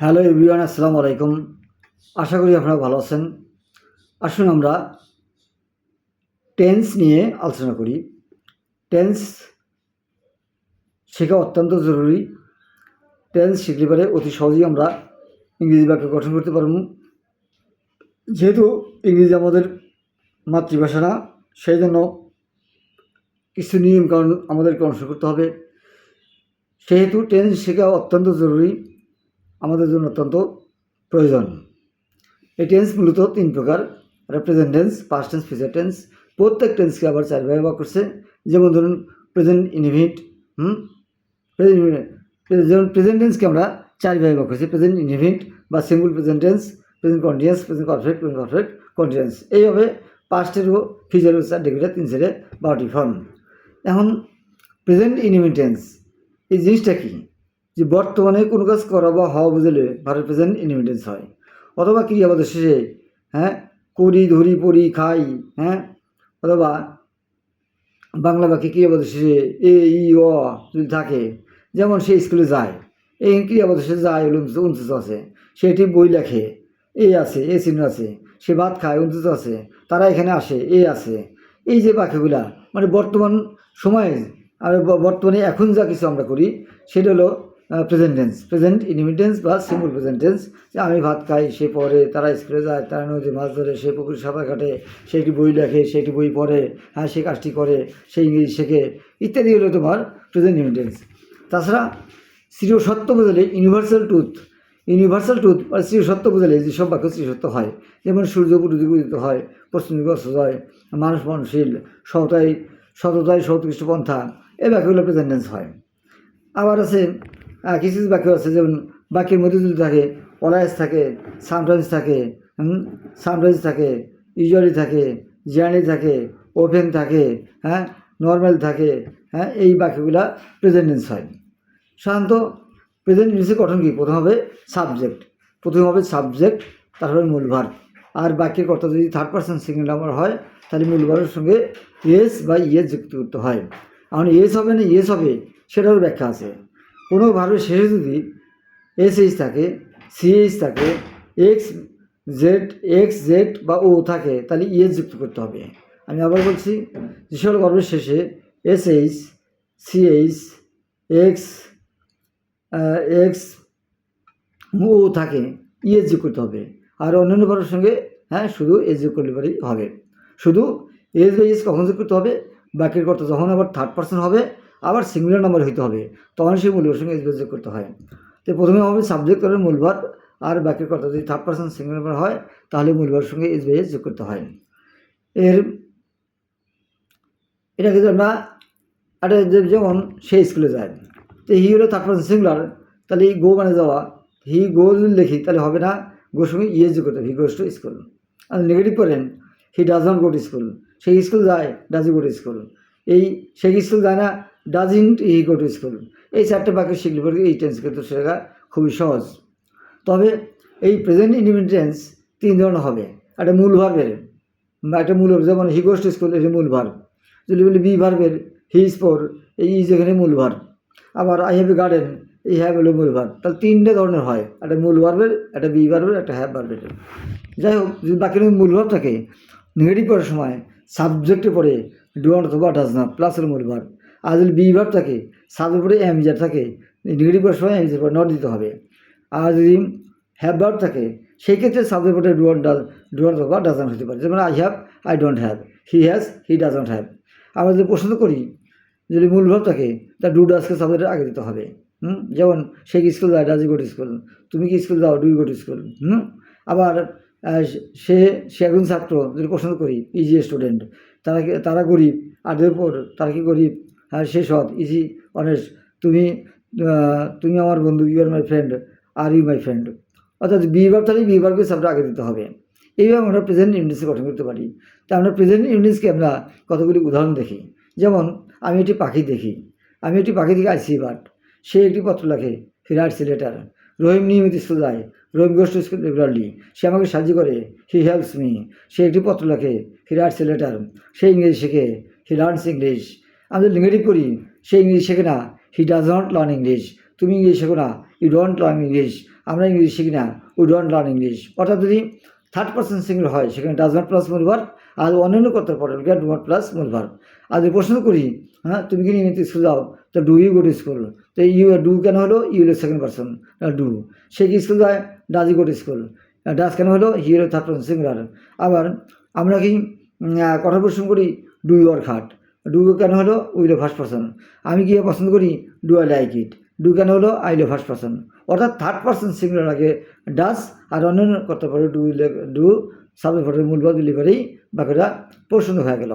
Hello everyone, আসসালামু আলাইকুম। আশা করি আপনারা ভালো আছেন। আসুন আমরা টেন্স নিয়ে আলোচনা করি। টেন্স শেখা অত্যন্ত জরুরি। টেন্স শিখলে পারে অতি সহজেই আমরা ইংরেজি বাক্য গঠন করতে পারব। যেহেতু ইংরেজি আমাদের মাতৃভাষা না সেই জন্য কিছু নিয়ম কারণ আমাদেরকে অনুসরণ করতে হবে। সেহেতু টেন্স শেখা অত্যন্ত জরুরি। আমাদের জন্য অত্যন্ত প্রয়োজন। এই টেন্স মূলত তিন প্রকার present tense past tense future tense প্রত্যেক টেন্সকে আবার চার ভাগে ভাগ করছে। যেমন ধরুন প্রেজেন্ট ইনভিট হুম? যেমন প্রেজেন্ট টেন্সকে আমরা চার ভাগে ভাগ করছি প্রেজেন্ট ইনভিট বা simple present tense present continuous present perfect present perfect continuous এইভাবে পাস্টেরও ফিউচারের চার ডিগ্রিটা তিন সেরে বারোটি ফর্ম এখন প্রেজেন্ট ইনভিটেন্স এই জিনিসটা কী? যে বর্তমানে কোনো কাজ করা বা হওয়া বুঝলে ভারত প্রেজেন্ট ইনভিটেন্স হয়। অথবা ক্রিয়াপদ শেষে হ্যাঁ করি ধরি পড়ি, খাই হ্যাঁ অথবা বাংলা বাক্যে ক্রিয়াপদ শেষে, এ, ই, অ যদি থাকে, যেমন সে স্কুলে যায় এই ক্রিয়াপদ শেষে যায় উনত্রিশ আছে। সেটি বই লেখে, এ আছে, এ চিহ্ন আছে। সে ভাত খায়, উনত্রিশ আছে। তারা এখানে আসে, এ আছে। এই যে বাক্যগুলা মানে বর্তমান সময়ে, আর বর্তমানে এখন যা কিছু আমরা করি, সেটা হলো প্রেজেন্ট টেন্স প্রেজেন্ট ইনভিটেন্স বা সিম্পল প্রেজেন্ট টেন্স যে আমি ভাত খাই, সে পড়ে তারা স্কুলে যায়, তারা নদী মাছ ধরে, সে পুকুরে সাঁতার কাটে সে একটি বই লেখে সে একটি বই পড়ে হ্যাঁ সে কাজটি করে, সে ইংরেজি শেখে, ইত্যাদি হলো তোমার প্রেজেন্ট ইনভিটেন্স তাছাড়া চির সত্য বোঝালে ইউনিভার্সাল ট্রুথ ইউনিভার্সাল ট্রুথ বা চির সত্য বোঝালে যেসব বাক্য শ্রী সত্য হয়, যেমন সূর্য উদিত হয় পশ্চিম অস্ত হয়, মানুষ মনশীল সততাই সততাই সৌৎকৃষ্ট পন্থা এই বাক্যগুলো প্রেজেন্টেন্স হয়। আবার আছে কিছু কিছু বাক্য আছে, যেমন বাক্যের মধ্যে যদি থাকে অলাইস থাকে সামটাইমস থাকে সামটাইমস থাকে ইউজুয়ালি থাকে জেনারেলি থাকে ওপেন থাকে হ্যাঁ নর্মাল থাকে হ্যাঁ এই বাক্যগুলা প্রেজেন্টেন্স হয়। সাধারণত প্রেজেন্ট ইংলিশে গঠন কী? প্রথম হবে সাবজেক্ট প্রথম হবে সাবজেক্ট তারপরে মূল আর বাক্যের কর্তা যদি থার্ড পার্সন সিঙ্গেল নাম্বার হয়, তাহলে মূল ভার্বের সঙ্গে এস বা ইয়েস যুক্ত করতে হয়। এখন এস হবে না ইয়েস হবে, সেটারও ব্যাখ্যা আছে। কোনো ভার্বের শেষে যদি এস এইচ থাকে সি এইচ থাকে এক্স জেড এক্স জেড বা ও থাকে, তাহলে ইএস যুক্ত করতে হবে। আমি আবার বলছি, যে সকল ভার্বের শেষে S H C H X X O থাকে ইএস যোগ করতে হবে। আর অন্যান্য ভার্বের সঙ্গে হ্যাঁ শুধু এস যোগ করলে পারেই হবে। শুধু এস বা ইএস কখন যোগ করতে হবে? বাকির কর্তা যখন আবার থার্ড পার্সন হবে আবার সিঙ্গুলার নাম্বার হইতে হবে। তখন সেই মূল্যের সঙ্গে এস যোগ করতে হয়। তো প্রথমে হবে সাবজেক্ট করে মূল ভার্ব আর বাকির কর্তা যদি থার্ড পার্সন সিঙ্গুলার নাম্বার হয়, তাহলে মূল ভার্বের সঙ্গে এস বা এস যোগ করতে হয়। এর এটা কিন্তু আমরা একটা যেমন সে স্কুলে যায়। তো হি হলো থার্ড পার্সন সিঙ্গুলার তাহলে এই গো মানে যাওয়া। হি গো যদি লিখি, তাহলে হবে না গোর সঙ্গে ইয়েস যোগ করতে হবে। হি গোস টু স্কুল আর নেগেটিভ করেন he does not go to school সেই স্কুল যায় ডাজ গো টু স্কুল এই সেই স্কুল যায় না ডাজিন্ট হি গো টু স্কুল এই চারটে বাক্য শিখলে পরে এই টেন্স কিন্তু শেখা খুবই সহজ। তবে এই প্রেজেন্ট ইন্ডিপেন্ডেন্স তিন ধরনের হবে। একটা মূল ভার্বের একটা মূল যেমন হি গোস টু স্কুল এটা মূল ভার্ব যদি বলি বি ভার্বের হি ফোর এই ইজ এখানে মূল ভার্ব আবার আই হ্যাভ এ গার্ডেন এই হ্যাভ হলো মূল ভার্ব তাহলে তিনটে ধরনের হয়। একটা মূল ভার্বের একটা বি ভার্বের একটা হ্যাভ ভার্বের যাই হোক, যদি বাকি মূল ভার্ব থাকে নেগেটিভ করার সময় সাবজেক্টে পড়ে ডোয়ান্ট অথবা ডাজ না প্লাস হলো মূল ভার্ব আর যদি বি ভার্ব থাকে পড়ে এম যার থাকে, নেগেটিভ করার সময় এম পরে নট দিতে হবে। আর যদি হ্যাভ ভার্ব থাকে, সেই ক্ষেত্রে সাবজেক্ট পড়ে ডোয়ান্ট ডোয়ান্ট অথবা ডাজ নট হতে পারে। যেমন I have I don't have he has he does not have আমরা যদি পছন্দ করি, যদি মূল ভাব থাকে, তা ডু ডাসকে সাবজেক্টের আগে দিতে হবে। হুম? যেমন, সে কি স্কুল যায় ডাজ গো টু স্কুল তুমি কি স্কুল যাও do go to school hmm? আবার সে সে একজন ছাত্র, যদি পছন্দ করি ইজি স্টুডেন্ট তারা তারা গরিব, আর পর তারা কি গরিব? আর সে সৎ ইজি অনেস্ট তুমি তুমি আমার বন্ধু you are my friend are you my friend অর্থাৎ বি ভাব তাহলে বি ভাবকে সাবজেক্ট আগে দিতে হবে। এইভাবে আমরা প্রেজেন্ট ইউনিটসে গঠন করতে পারি। তা আমরা প্রেজেন্ট ইউনিটসকে আমরা কতগুলি উদাহরণ দেখি? যেমন, আমি একটি পাখি দেখি। আমি একটি পাখি দেখি আইসি বাট সে একটি পত্র লেখে ফিরাটসি লেটার রহিম নিয়মিত স্কুল যায়। রহিম গোস স্কুল রেগুলারলি সে আমাকে সাহায্য করে। হি হেল্পস মি সে একটি পত্র লেখে ফিরাটসি লেটার সে ইংরেজি শেখে হি লার্নস ইংলিশ আমি যদি নেগেটিভ করি, সে ইংলিশ শেখে না he does not learn English তুমি ইংলিশ শেখো না ইউ ডোন্ট লার্ন ইংলিশ আমরা ইংলিশ শিখি না উই ডোন্ট লার্ন ইংলিশ অর্থাৎ যদি থার্ড পার্সন সিঙ্গুলার হয়, সেখানে ডাজ নট প্লাস মূল ভার্ব আর অন্যান্য করতে পারে ডু নট প্লাস মূল ভার্ব আর যদি প্রশ্ন করি হ্যাঁ তুমি কি নিয়মিত স্কুল যাও, তো do you go to school তো ইউ ডু কেন হলো? ইউ হলো সেকেন্ড পার্সন ডু সে কি স্কুল যায়? Does you go to school does কেন হলো? হি হলো থার্ড পার্সন সিঙ্গুলার আবার আমরা কি কঠোর পরিশ্রম করি? Do you work hard do কেন হলো? উইলো ফার্স্ট পার্সন আমি কি পছন্দ করি do I like it do কেন হলো? আই লো ফার্স্ট পার্সন অর্থাৎ থার্ড পার্সন সিঙ্গুলার আগে ডাস আর অন্যান্য করতে পারে ডু ডু সাবজেক্ট ফটোর মূল দিলে পরেই বাকিটা প্রশ্ন হয়ে গেল।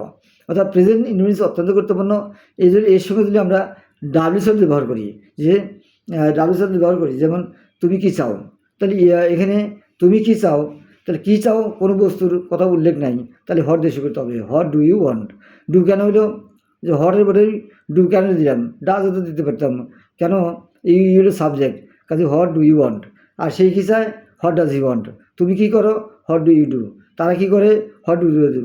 অর্থাৎ প্রেজেন্ট ইনভেন্স অত্যন্ত গুরুত্বপূর্ণ। এই জন্য এর সঙ্গে যদি আমরা ডাব্লিউ শব্দ ব্যবহার করি, যে ডাব্লিউ শব্দ ব্যবহার করি, যেমন তুমি কি চাও? তাহলে এখানে তুমি কি চাও? তাহলে কী চাও? কোনো বস্তুর কথা উল্লেখ নাই। তাহলে হট দেশে করতে হবে। What do you want do কেন হইল? যে হটের বলে ডু কেন দিলাম? ডাজ তো দিতে পারতাম। কেন? এই হলো সাবজেক্ট কাজে হট ডু ইউ ওয়ান্ট আর সেই চায়? হট ডাজ ইউ ওয়ান্ট তুমি কী করো? হট ডু ইউ ডু তারা কী করে? হট ডু ইউ ডু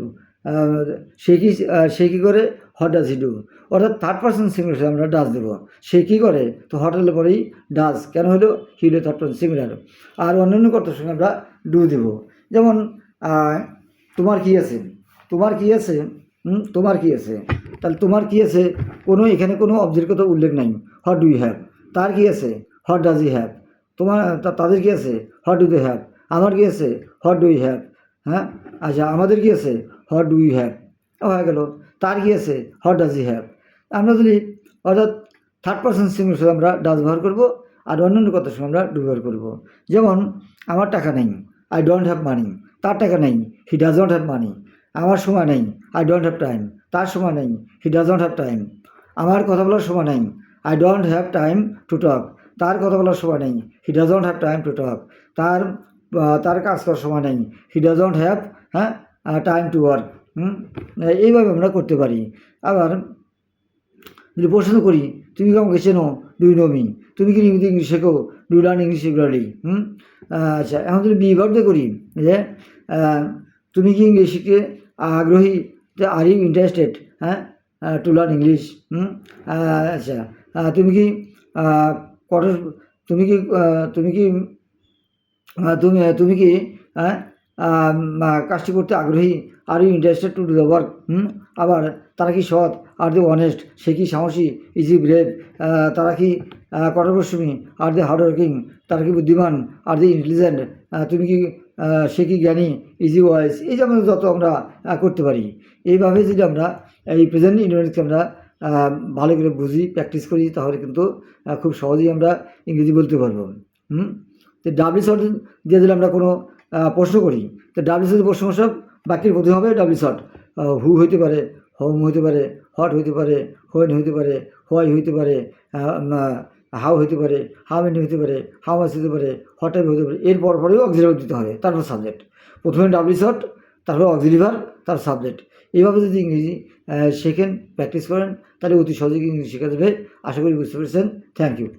সে কী সে কী করে? হট ডাজ ই ডু অর্থাৎ থার্ড পার্সন সিঙ্গুলার আমরা ডাজ দেবো। সে কী করে? তো হট হলে পরেই ডাজ কেন হলো? হিলো থার্ড পার্সন সিঙ্গুলার আর অন্যান্য কর্তার সঙ্গে আমরা ডু দেব। যেমন তোমার কি আছে? তোমার কি আছে? তোমার কি আছে? তাহলে তোমার কি আছে? কোনো, এখানে কোনো অবজেক্টের কথা উল্লেখ নাই। হট ডু ইউ হ্যাভ তার কি আছে? হট ডাজ ই হ্যাভ তোমার তাদের কি আছে? হট ডু দে হ্যাভ আমার কি আছে? হট ডু ইউ হ্যাভ হ্যাঁ? আচ্ছা আমাদের কি আছে? হট ডু ইউ হ্যাভ হয়ে গেল। তার কি আছে? হট ডাজ ই হ্যাভ আমরা যদি, অর্থাৎ থার্ড পার্সন সিঙ্গুলার সাথে আমরা ডাজ ব্যবহার করব, আর অন্যান্য কথার সঙ্গে আমরা ডু ব্যবহার করব। যেমন, আমার টাকা নেই। আই ডোন্ট হ্যাভ মানি তার টাকা নেই। He does not have money আমার সময় নেই। আই ডোন্ট হ্যাভ টাইম তার সময় নেই। He does not have time আমার কথা বলার সময় নেই। I don't have time to talk তার কথা বলার সময় নেই। He does not have time to talk তার তার কাজ করার সময় নেই। হি ডাজ নট হ্যাভ হ্যাঁ টাইম টু ওয়ার্ক হুম? এইভাবে আমরা করতে পারি। আবার যদি প্রশ্ন করি, তুমি কি আমাকে চেনো? ডুই নো মি তুমি কি ইংলিশ শেখো? Do learn English regularly hmm? আচ্ছা এখন যদি বি ভার্ব করি, যে তুমি কি ইংলিশ শিখতে আগ্রহী? আর ইউ ইন্টারেস্টেড হ্যাঁ? To learn English hmm? আচ্ছা তুমি কি কঠোর, তুমি কি তুমি কি তুমি তুমি কি হ্যাঁ কাজটি করতে আগ্রহী? Are you interested to do the work hmm? আবার তারা কি সৎ? আর দি অনেস্ট সে কি সাহসী? ইজি ব্রেভ তারা কি আহ, আর দি হার্ড ওয়ার্কিং তারা কি বুদ্ধিমান আর দি ইন্টেলিজেন্ট তুমি কি সে কি জ্ঞানী ইজি ওয়াইজ এই যে আমরা যত আমরা করতে পারি। এইভাবে যদি আমরা এই প্রেজেন্ট ইন্ডিয়ানকে আমরা ভালো করে বুঝি প্র্যাকটিস করি তাহলে কিন্তু খুব সহজেই আমরা ইংরেজি বলতে পারব। হুম? তো ডাব্লিউ শর্ট দিয়ে দিলে আমরা কোনো প্রশ্ন করি তো ডাব্লিউ শর্ট প্রশ্ন সব বাকির প্রতি হবে ডাব্লিউ শর্ট হু হইতে পারে হোম হইতে পারে হট হইতে পারে হোয়েন হইতে পারে হোয়াই হইতে পারে হাউ হইতে পারে হাউ মেনি হইতে পারে হাউ মাস হইতে পারে, হট টাইপ হইতে পারে, এরপর পরেও অক্সিলিভার দিতে হবে তারপর সাবজেক্ট প্রথমে ডাব্লিউ শর্ট তারপর অক্সিলিভার তার সাবজেক্ট এইভাবে যদি ইংরেজি শেখেন প্র্যাকটিস করেন, তাহলে অতি সহজে ইংরেজি শেখা যাবে আশা করি বুঝতে পেরেছেন। Thank you